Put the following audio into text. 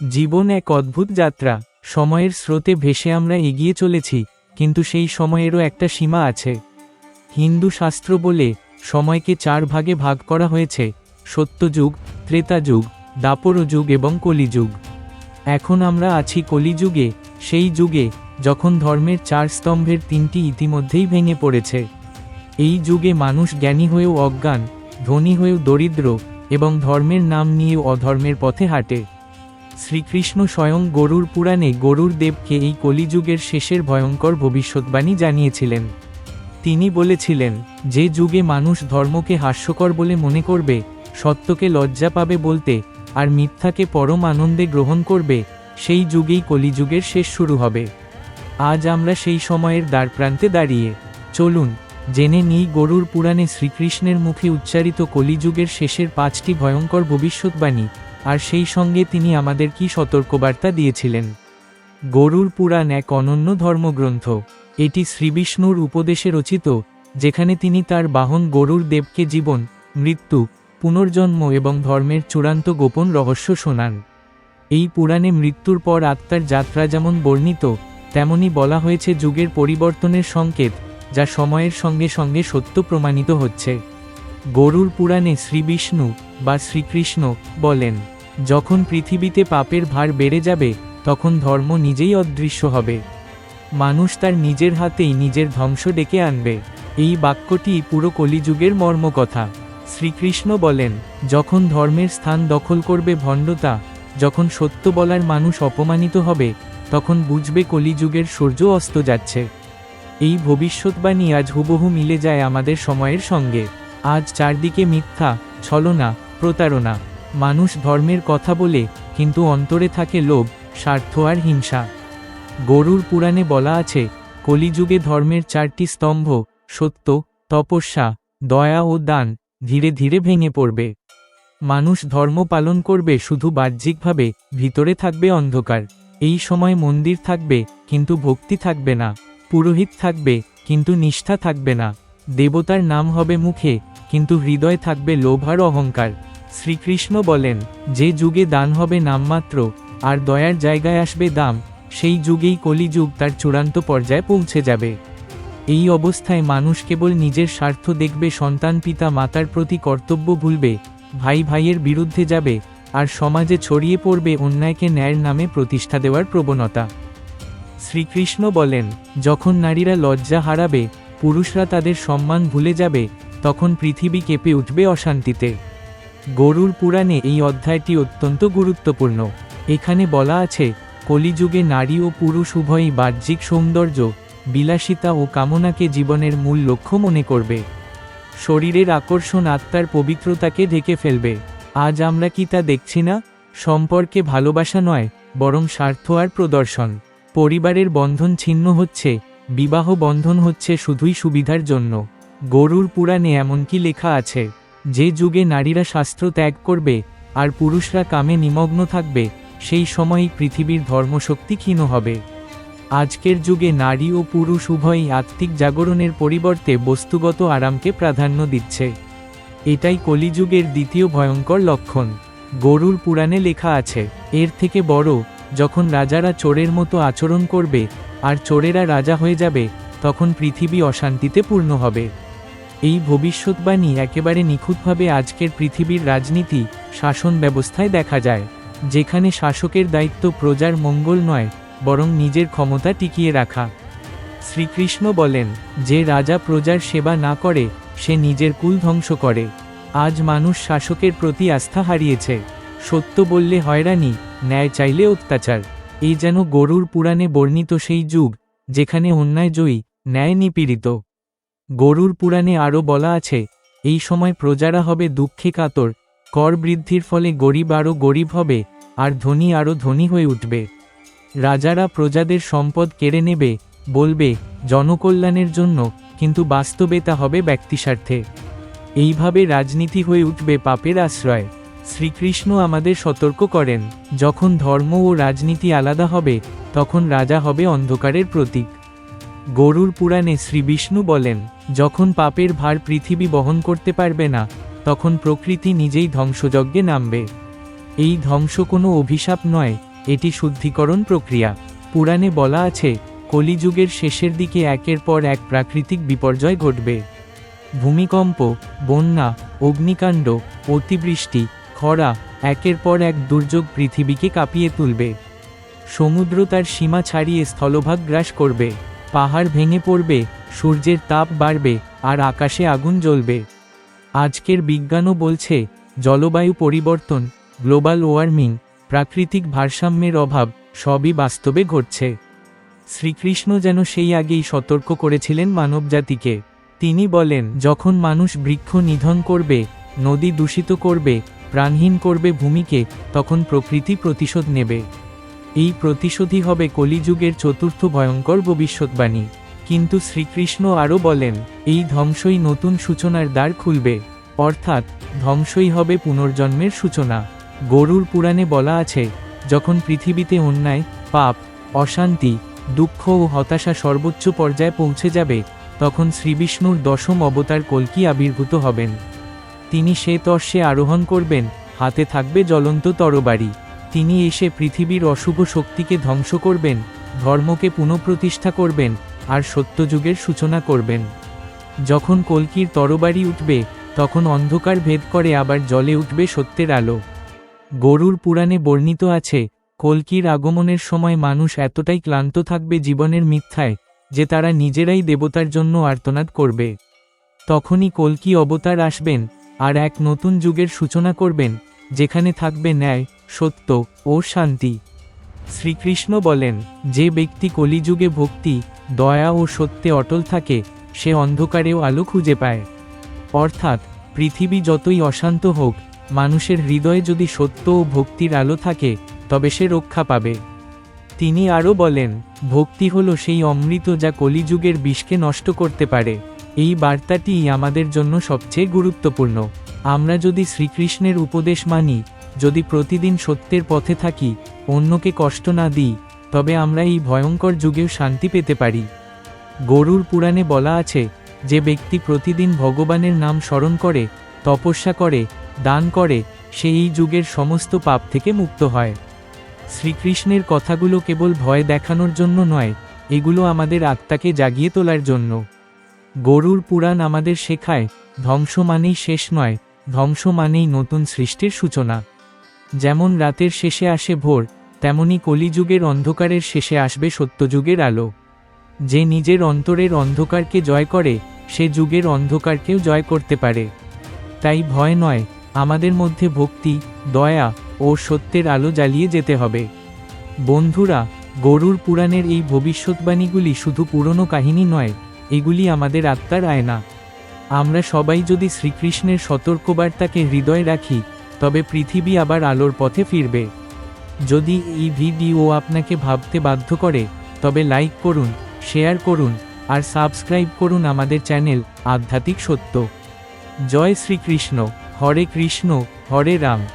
জীবন এক অদ্ভুত যাত্রা, সময়ের স্রোতে ভেসে আমরা এগিয়ে চলেছি, কিন্তু সেই সময়েরও একটা সীমা আছে। হিন্দু শাস্ত্র বলে, সময়কে চার ভাগে ভাগ করা হয়েছে, সত্যযুগ, ত্রেতাযুগ দাপর যুগ এবং কলিযুগ। এখন আমরা আছি কলিযুগে, সেই যুগে, যখন ধর্মের চার স্তম্ভের তিনটি ইতিমধ্যেই ভেঙে পড়েছে। এই যুগে মানুষ জ্ঞানী হয়েও অজ্ঞান, ধনী হয়েও দরিদ্র, এবং ধর্মের নাম নিয়েও অধর্মের পথে হাঁটে। শ্রীকৃষ্ণ স্বয়ং গরুর পুরাণে গরুর দেবকে এই কলিযুগের শেষের ভয়ঙ্কর ভবিষ্যৎবাণী জানিয়েছিলেন। তিনি বলেছিলেন, যে যুগে মানুষ ধর্মকে হাস্যকর বলে মনে করবে, সত্যকে লজ্জা পাবে বলতে, আর মিথ্যাকে পরম আনন্দে গ্রহণ করবে, সেই যুগেই কলিযুগের শেষ শুরু হবে। আজ আমরা সেই সময়ের দ্বারপ্রান্তে দাঁড়িয়ে, চলুন, জেনে নিই গরুর পুরাণে শ্রীকৃষ্ণের মুখে উচ্চারিত কলিযুগের শেষের পাঁচটি ভয়ঙ্কর ভবিষ্যৎবাণী। আর সেই সঙ্গে তিনি আমাদের কি সতর্কবার্তা দিয়েছিলেন? গরুর পুরাণ এক অনন্য ধর্মগ্রন্থ। এটি শ্রীবিষ্ণুর উপদেশে রচিত, যেখানে তিনি তার বাহন গরুর দেবকে জীবন, মৃত্যু, পুনর্জন্ম এবং ধর্মের চূড়ান্ত গোপন রহস্য শোনান। এই পুরাণে মৃত্যুর পর আত্মার যাত্রা যেমন বর্ণিত, তেমনি বলা হয়েছে যুগের পরিবর্তনের সংকেত, যা সময়ের সঙ্গে সঙ্গে সত্য প্রমাণিত হচ্ছে। গরুর পুরাণে শ্রীবিষ্ণু বা শ্রীকৃষ্ণ বলেন যখন পৃথিবীতে পাপের ভার বেড়ে যাবে, তখন ধর্ম নিজেই অদৃশ্য হবে। মানুষ তার নিজের হাতেই নিজের ধ্বংস ডেকে আনবে। এই বাক্যটি পুরো কলিযুগের মর্মকথা। শ্রীকৃষ্ণ বলেন, যখন ধর্মের স্থান দখল করবে ভণ্ডতা, যখন সত্য বলার মানুষ অপমানিত হবে, তখন বুঝবে কলিযুগের সূর্য অস্ত যাচ্ছে। এই ভবিষ্যৎবাণী আজ হুবহু মিলে যায় আমাদের সময়ের সঙ্গে। আজ চারদিকে মিথ্যা, ছলনা, প্রতারণা। মানুষ ধর্মের কথা বলে, কিন্তু অন্তরে থাকে লোভ, স্বার্থ আর হিংসা। গরুর পুরাণে বলা আছে, কলিযুগে ধর্মের চারটি স্তম্ভ, সত্য, তপস্যা, দয়া ও দান, ধীরে ধীরে ভেঙে পড়বে। মানুষ ধর্ম পালন করবে শুধু বাহ্যিকভাবে, ভিতরে থাকবে অন্ধকার। এই সময় মন্দির থাকবে, কিন্তু ভক্তি থাকবে না। পুরোহিত থাকবে, কিন্তু নিষ্ঠা থাকবে না। দেবতার নাম হবে মুখে, কিন্তু হৃদয় থাকবে লোভ আর অহংকার। শ্রীকৃষ্ণ বলেন, যে যুগে দান হবে নামমাত্র আর দয়ার জায়গায় আসবে দাম, সেই যুগেই কলিযুগ তার চূড়ান্ত পর্যায়ে পৌঁছে যাবে। এই অবস্থায় মানুষ কেবল নিজের স্বার্থ দেখবে, সন্তান পিতা মাতার প্রতি কর্তব্য ভুলবে, ভাই ভাইয়ের বিরুদ্ধে যাবে, আর সমাজে ছড়িয়ে পড়বে অন্যায়কে ন্যায়ের নামে প্রতিষ্ঠা দেওয়ার প্রবণতা। শ্রীকৃষ্ণ বলেন, যখন নারীরা লজ্জা হারাবে, পুরুষরা তাদের সম্মান ভুলে যাবে, তখন পৃথিবী কেঁপে উঠবে অশান্তিতে। গরুর পুরাণে এই অধ্যায়টি অত্যন্ত গুরুত্বপূর্ণ। এখানে বলা আছে, কলিযুগে নারী ও পুরুষ উভয়ই বাহ্যিক সৌন্দর্য, বিলাসিতা ও কামনাকে জীবনের মূল লক্ষ্য মনে করবে। শরীরের আকর্ষণ আত্মার পবিত্রতাকে ঢেকে ফেলবে। আজ আমরা কি তা দেখছি না? সম্পর্কে ভালোবাসা নয়, বরং স্বার্থ আর প্রদর্শন। পরিবারের বন্ধন ছিন্ন হচ্ছে, বিবাহ বন্ধন হচ্ছে শুধুই সুবিধার জন্য। গরুর পুরাণে এমনকি লেখা আছে যে যুগে নারীরা শাস্ত্র ত্যাগ করবে, আর পুরুষরা কামে নিমগ্ন থাকবে, সেই সময়ই পৃথিবীর ধর্মশক্তি ক্ষীণ হবে। আজকের যুগে নারী ও পুরুষ উভয়ই আত্মিক জাগরণের পরিবর্তে বস্তুগত আরামকে প্রাধান্য দিচ্ছে। এটাই কলিযুগের দ্বিতীয় ভয়ঙ্কর লক্ষণ। গরুর পুরাণে লেখা আছে, এর থেকে বড়, যখন রাজারা চোরের মতো আচরণ করবে, আর চোরেরা রাজা হয়ে যাবে, তখন পৃথিবী অশান্তিতে পূর্ণ হবে। এই ভবিষ্যৎবাণী একেবারে নিখুঁতভাবে আজকের পৃথিবীর রাজনীতি, শাসন ব্যবস্থায় দেখা যায়, যেখানে শাসকের দায়িত্ব প্রজার মঙ্গল নয়, বরং নিজের ক্ষমতা টিকিয়ে রাখা। শ্রীকৃষ্ণ বলেন, যে রাজা প্রজার সেবা না করে, সে নিজের কুল ধ্বংস করে। আজ মানুষ শাসকের প্রতি আস্থা হারিয়েছে। সত্য বললে হয়রানি, ন্যায় চাইলে অত্যাচার। এই যেন গরুর পুরাণে বর্ণিত সেই যুগ, যেখানে অন্যায় জয়ী, ন্যায় নিপীড়িত। গরুর পুরাণে আরও বলা আছে, এই সময় প্রজারা হবে দুঃখে কাতর, কর বৃদ্ধির ফলে গরিব আরও গরিব হবে, আর ধনী আরও ধনী হয়ে উঠবে। রাজারা প্রজাদের সম্পদ কেড়ে নেবে, বলবে, জনকল্যাণের জন্য, কিন্তু বাস্তবে তা হবে ব্যক্তিস্বার্থে। এইভাবে রাজনীতি হয়ে উঠবে পাপের আশ্রয়। শ্রীকৃষ্ণ আমাদের সতর্ক করেন, যখন ধর্ম ও রাজনীতি আলাদা হবে, তখন রাজা হবে অন্ধকারের প্রতীক। গরুর পুরাণে শ্রীবিষ্ণু বলেন, যখন পাপের ভার পৃথিবী বহন করতে পারবে না, তখন প্রকৃতি নিজেই ধ্বংসযজ্ঞে নামবে। এই ধ্বংস কোনো অভিশাপ নয়, এটি শুদ্ধিকরণ প্রক্রিয়া। পুরাণে বলা আছে, কলিযুগের শেষের দিকে একের পর এক প্রাকৃতিক বিপর্যয় ঘটবে। ভূমিকম্প, বন্যা, অগ্নিকাণ্ড, অতিবৃষ্টি, খরা একের পর এক দুর্যোগ পৃথিবীকে কাঁপিয়ে তুলবে। সমুদ্র তার সীমা ছাড়িয়ে স্থলভাগ গ্রাস করবে। পাহাড় ভেঙে পড়বে, সূর্যের তাপ বাড়বে, আর আকাশে আগুন জ্বলবে। আজকের বিজ্ঞানও বলছে, জলবায়ু পরিবর্তন, গ্লোবাল ওয়ার্মিং, প্রাকৃতিক ভারসাম্যের অভাব, সবই বাস্তবে ঘটছে। শ্রীকৃষ্ণ যেন সেই আগেই সতর্ক করেছিলেন মানবজাতিকে। তিনি বলেন, যখন মানুষ বৃক্ষ নিধন করবে, নদী দূষিত করবে, প্রাণহীন করবে ভূমিকে, তখন প্রকৃতি প্রতিশোধ নেবে। এই প্রতিশোধই হবে কলিযুগের চতুর্থ ভয়ঙ্কর ভবিষ্যৎবাণী। কিন্তু শ্রীকৃষ্ণ আরও বলেন, এই ধ্বংসই নতুন সূচনার দ্বার খুলবে। অর্থাৎ, ধ্বংসই হবে পুনর্জন্মের সূচনা। গরুর পুরাণে বলা আছে, যখন পৃথিবীতে অন্যায়, পাপ, অশান্তি, দুঃখ ও হতাশা সর্বোচ্চ পর্যায়ে পৌঁছে যাবে, তখন শ্রীবিষ্ণুর দশম অবতার কল্কি আবির্ভূত হবেন। তিনি সে তর্ষে আরোহণ করবেন, হাতে থাকবে জ্বলন্ত তরবারি। তিনি এসে পৃথিবীর অশুভ শক্তিকে ধ্বংস করবেন, ধর্মকে পুনঃপ্রতিষ্ঠা করবেন, আর সত্যযুগের সূচনা করবেন। যখন কল্কির তরবারি উঠবে, তখন অন্ধকার ভেদ করে আবার জলে উঠবে সত্যের আলো। গরুর পুরাণে বর্ণিত আছে, কল্কির আগমনের সময় মানুষ এতটাই ক্লান্ত থাকবে জীবনের মিথ্যায়, যে তারা নিজেরাই দেবতার জন্য আর্তনাদ করবে। তখনই কল্কি অবতার আসবেন, আর এক নতুন যুগের সূচনা করবেন যেখানে থাকবে ন্যায়, সত্য ও শান্তি। শ্রীকৃষ্ণ বলেন, যে ব্যক্তি কলিযুগে ভক্তি, দয়া ও সত্যে অটল থাকে, সে অন্ধকারেও আলো খুঁজে পায়। অর্থাৎ, পৃথিবী যতই অশান্ত হোক, মানুষের হৃদয়ে যদি সত্য ও ভক্তির আলো থাকে, তবে সে রক্ষা পাবে। তিনি আরও বলেন, ভক্তি হল সেই অমৃত যা কলিযুগের বিষকে নষ্ট করতে পারে। এই বার্তাটিই আমাদের জন্য সবচেয়ে গুরুত্বপূর্ণ। আমরা যদি শ্রীকৃষ্ণের উপদেশ মানি, যদি প্রতিদিন সত্যের পথে থাকি, অন্যকে কষ্ট না দিই, তবে আমরা এই ভয়ঙ্কর যুগেও শান্তি পেতে পারি। গরুর পুরাণে বলা আছে, যে ব্যক্তি প্রতিদিন ভগবানের নাম স্মরণ করে, তপস্যা করে, দান করে, সে এই যুগের সমস্ত পাপ থেকে মুক্ত হয়। শ্রীকৃষ্ণের কথাগুলো কেবল ভয় দেখানোর জন্য নয়, এগুলো আমাদের আত্মাকে জাগিয়ে তোলার জন্য। গরুর পুরাণ আমাদের শেখায়, ধ্বংস মানেই শেষ নয় ধ্বংস মানেই নতুন সৃষ্টির সূচনা। যেমন রাতের শেষে আসে ভোর, তেমনি কলিযুগের অন্ধকারের শেষে আসবে সত্যযুগের আলো। যে নিজের অন্তরের অন্ধকারকে জয় করে, সে যুগের অন্ধকারকেও জয় করতে পারে। তাই ভয় নয়, আমাদের মধ্যে ভক্তি, দয়া ও সত্যের আলো জ্বালিয়ে যেতে হবে। বন্ধুরা, গরুর পুরাণের এই ভবিষ্যৎবাণীগুলি শুধু পুরনো কাহিনী নয়, এগুলি আমাদের আত্মার আয়না। আমরা সবাই যদি শ্রীকৃষ্ণের সতর্কবার্তাকে হৃদয় রাখি, তবে পৃথিবী আবার আলোর পথে ফিরবে। যদি এই ভিডিও আপনাকে ভাবতে বাধ্য করে, তবে লাইক করুন, শেয়ার করুন, আর সাবস্ক্রাইব করুন আমাদের চ্যানেল আধ্যাত্মিক সত্য। জয় শ্রীকৃষ্ণ, হরে কৃষ্ণ, হরে রাম।